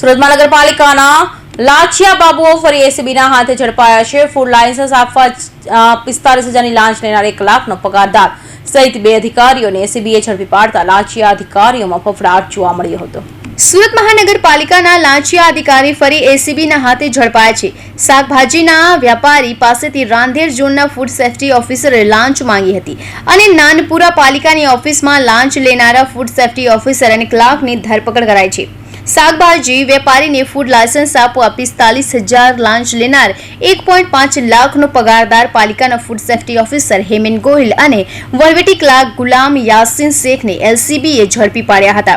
સુરત મહાનગરપાલિકાના લાંચિયા બાબુઓ ફરી એસીબીના હાથે ઝડપાયા છે. ફૂડ લાયસન્સ આપવા પિસ્તાલીસ હજારની લાંચ લેનાર એક લાખનો પગારદાર સહિત બે અધિકારીઓને એસીબીએ ઝડપી પાડતા લાંચિયા અધિકારીઓમાં ફફડાટ જોવા મળ્યો હતો. સુરત મહાનગરપાલિકાના લાંચિયા અધિકારી ફરી એસીબીના હાથે ઝડપાયા છે. શાકભાજીના વ્યાપારી પાસેથી રાંધેર ઝોનના ફૂડ સેફ્ટી ઓફિસરે લાંચ માંગી હતી અને નાનપુરા પાલિકાની ઓફિસમાં લાંચ લેનારા ફૂડ સેફ્ટી ઓફિસર અને ક્લાર્કની ધરપકડ કરાઈ છે. શાકભાજી, વેપારીને ફૂડ લાયસન્સ આપવા પિસ્તાલીસ હજાર લાંચ લેનાર એક પોઈન્ટ પાંચ લાખનો પગારદાર પાલિકાના food safety officer Hemen Gohil અને વહીવટી ક્લાર્ક ગુલામ યાસીન શેખને એલસીબીએ ઝડપી પાડ્યા હતા.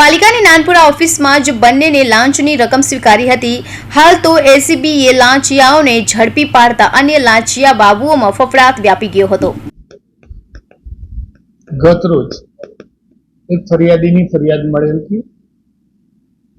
પાલિકાની નાનપુરા ઓફિસમાં જ બંનેને લાંચની રકમ સ્વીકારી હતી. હાલ તો એસીબીએ લાંચિયાઓને ઝડપી પાડતા અન્ય લાંચિયા બાબુઓમાં ફફડાટ વ્યાપી ગયો હતો. ગત રોજ એક ફરિયાદીની ફરિયાદ મળેલ હતી.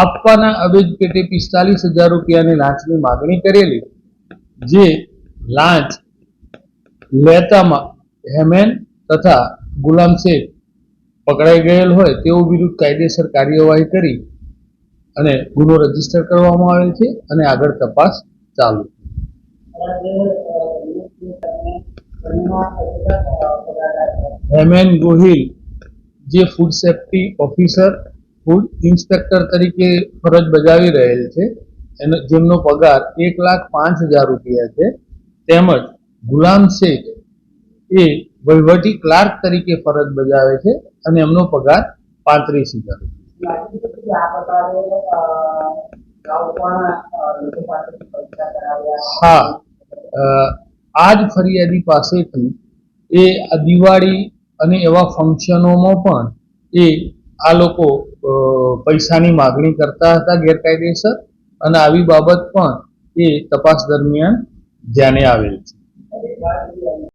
આપવાના અવેજ પેટે પિસ્તાલીસ હજાર રૂપિયાની લાંચની માગણી કરેલી. જે લાંચ લેતામાં હેમેન તથા ગુલામ શેખ પકડાઈ ગયેલ હોય તેઓ વિરુદ્ધ કાયદેસર કાર્યવાહી કરી અને ગુનો રજિસ્ટર કરવામાં આવેલ છે અને આગળ તપાસ ચાલુ. હેમેન ગોહિલ, જે food safety officer food inspector તરીકે ફરજ બજાવી રહેલ છે. એનો જેમનો પગાર એક લાખ પાંચ હજાર રૂપિયા છે. તેમજ ગુલામ શેખ એ વહીવટી ક્લાર્ક તરીકે ફરજ બજાવે છે અને એમનો પગાર પાંત્રીસ હજાર હા આ જ ફરિયાદી પાસેથી એ દિવાળી અને એવા ફંક્શનોમાં પણ એ આ લોકો પૈસાની માગણી કરતા હતા ગેરકાયદેસર અને આવી બાબત પણ એ તપાસ દરમિયાન ધ્યાને આવેલ છે.